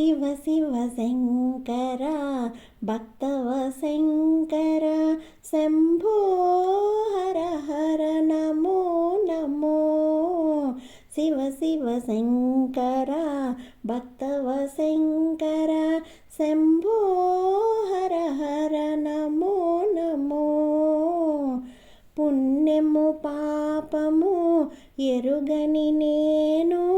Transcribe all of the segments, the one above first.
శివ శివ శంకర భక్తవ శంకర శంభో హర హర నమో నమో. శివ శివ శంకర భక్తవ శంకర శంభో హర హర నమో నమో. పుణ్యము పాపము ఎరుగని నేను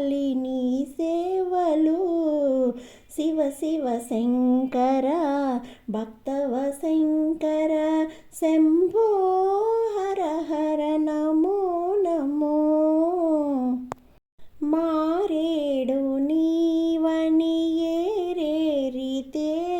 చేయాలి నీ సేవలు. శివ శివ శంకర భక్తవ శంకర శంభో హర హర నమో నమో. మారేడు నీవని ఏరే రీతే